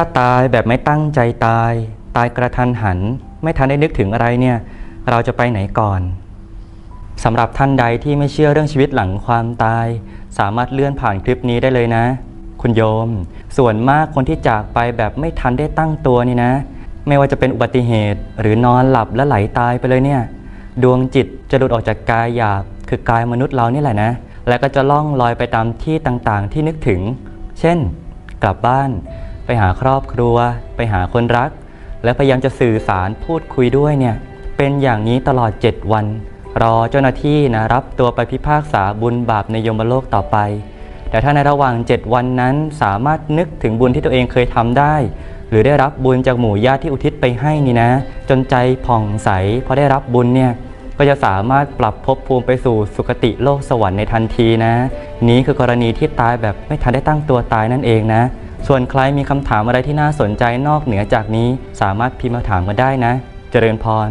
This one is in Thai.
ถ้าตายแบบไม่ตั้งใจตาย ตายกระทันหัน ไม่ทันได้นึกถึงอะไรเนี่ย เราจะไปไหนก่อนสำหรับท่านใดที่ไม่เชื่อเรื่องชีวิตหลังความตาย สามารถเลื่อนผ่านคลิปนี้ได้เลยนะ คุณโยม ส่วนมากคนที่จากไปแบบไม่ทันได้ตั้งตัวนี่นะ ไม่ว่าจะเป็นอุบัติเหตุหรือนอนหลับและไหลตายไปเลยเนี่ย ดวงจิตจะหลุดออกจากกายหยาบ คือกายมนุษย์เรานี่แหละนะ แล้วก็จะล่องลอยไปตามที่ต่างๆ ที่นึกถึง เช่น กลับบ้าน ไปหาครอบครัว ไปหาคนรัก และพยายามจะสื่อสารพูดคุยด้วยเนี่ยเป็นอย่างนี้ตลอด 7 วัน รอเจ้าหน้าที่นะรับตัวไปพิพากษาบุญบาปในยมโลกต่อไป แต่ถ้าในระหว่าง 7 วันนั้นสามารถนึกถึงบุญที่ตัวเองเคยทำได้ หรือได้รับบุญจากหมู่ญาติที่อุทิศไปให้นี่นะ จนใจผ่องใสพอได้รับบุญเนี่ยก็จะสามารถปรับภพภูมิไปสู่สุคติโลกสวรรค์ในทันทีนะ นี้คือกรณีที่ตายแบบไม่ทันได้ตั้งตัวตายนั่นเองนะ ส่วนใครมีคำถามอะไรที่น่าสนใจนอกเหนือจากนี้ สามารถพิมพ์มาถามก็ได้นะ เจริญพร